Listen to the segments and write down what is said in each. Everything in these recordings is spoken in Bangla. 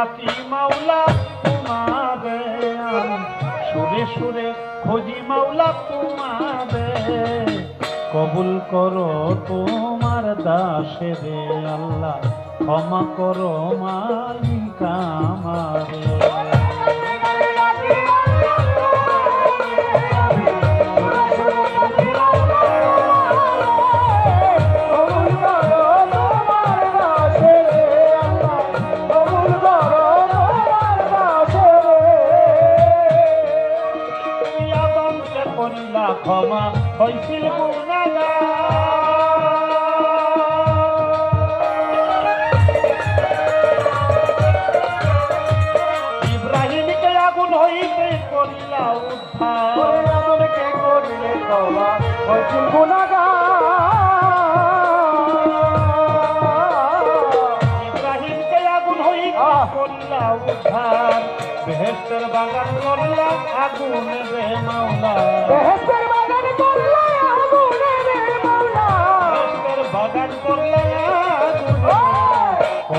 রাতি মাওলা তোমারে সুরে সুরে খোঁজি মাওলা তোমারে কবুল করো তোমার দাসে রে আল্লাহ, ক্ষমা করো মালিক আমারে ক্ষমা হইছিল ইব্রাহিমকে আগুন হইতে করিলা উদ্ধার। ইব্রাহিমকে আগুন হইতে করিলা উদ্ধার। বেহেস্তের বাগান করলা আগুন রে মাওলা।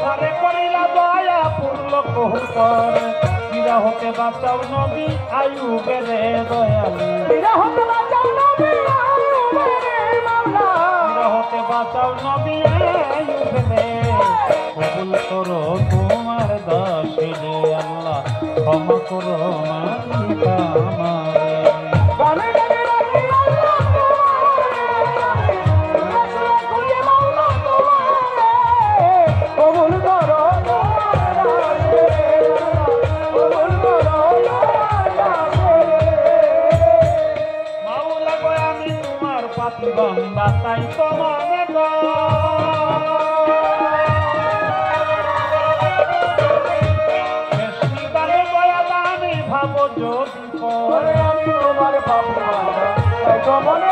পূর্ণ করিলা দয়া পূর্ণ কহুতর কিরা হতে বাঁচাও নবী আয়ু বেড়ে দয়ালু কিরা হতে বাঁচাও নবী আয়ু বেড়ে। কবুল করো তোমার দাসে আল্লাহ ক্ষমা করো মালিক। মাওলা গো আমি তোমার পাপি বান্দা তাই তো গো শেষ নিদানে দয়া দানে ভাবো যদি পরে শেষ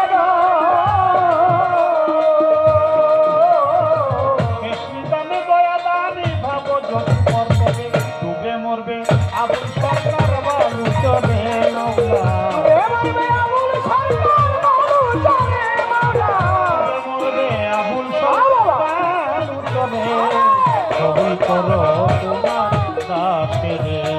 সবই কর তোমার দাসের